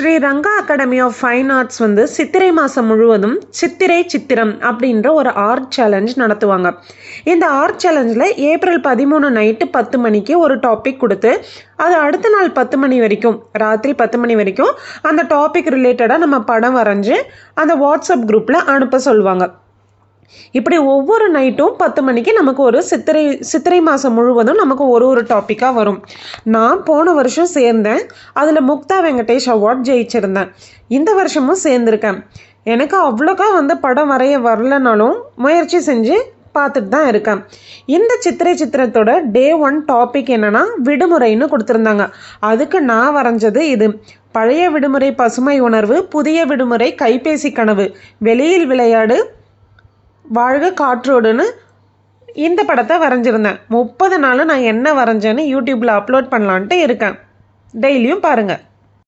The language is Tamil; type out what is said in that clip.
Sri Ranga academy of fine arts வந்து சித்திரை மாதம் முழுவதும் சித்திரை சித்திரம் அப்படின்ற ஒரு ஆர்ட் சேலஞ்ச் நடத்துவாங்க. இந்த ஆர்ட் சேலஞ்சில் ஏப்ரல் பதிமூணு நைட்டு பத்து மணிக்கு ஒரு டாபிக் கொடுத்து அது அடுத்த நாள் பத்து மணி வரைக்கும் ராத்திரி பத்து மணி வரைக்கும் அந்த டாபிக் ரிலேட்டடாக நம்ம படம் வரைஞ்சி அந்த வாட்ஸ்அப் குரூப்பில் அனுப்ப சொல்லுவாங்க. இப்படி ஒவ்வொரு நைட்டும் பத்து மணிக்கு நமக்கு ஒரு சித்திரை சித்திரை மாதம் முழுவதும் நமக்கு ஒரு ஒரு டாப்பிக்காக வரும். நான் போன வருஷம் சேர்ந்தேன். அதில் முக்தா வெங்கடேஷ் அவார்ட் ஜெயிச்சிருந்தேன். இந்த வருஷமும் சேர்ந்துருக்கேன். எனக்கு அவ்வளோக்கா வந்து படம் வரைய வரலனாலும் முயற்சி செஞ்சு பார்த்துட்டு தான் இருக்கேன். இந்த சித்திரை சித்திரத்தோட டே ஒன் டாபிக் என்னென்னா விடுமுறைன்னு கொடுத்துருந்தாங்க. அதுக்கு நான் வரைஞ்சது இது. பழைய விடுமுறை பசுமை உணர்வு புதிய விடுமுறை கைபேசி கனவு வெளியில் விளையாடு வாழ்க காற்றோடுன்னு இந்த படத்தை வரைஞ்சிருந்தேன். முப்பது நாள் நான் என்ன வரைஞ்சேன்னு யூடியூப்பில் அப்லோட் பண்ணலான்ட்டு இருக்கேன். டெய்லியும் பாருங்கள்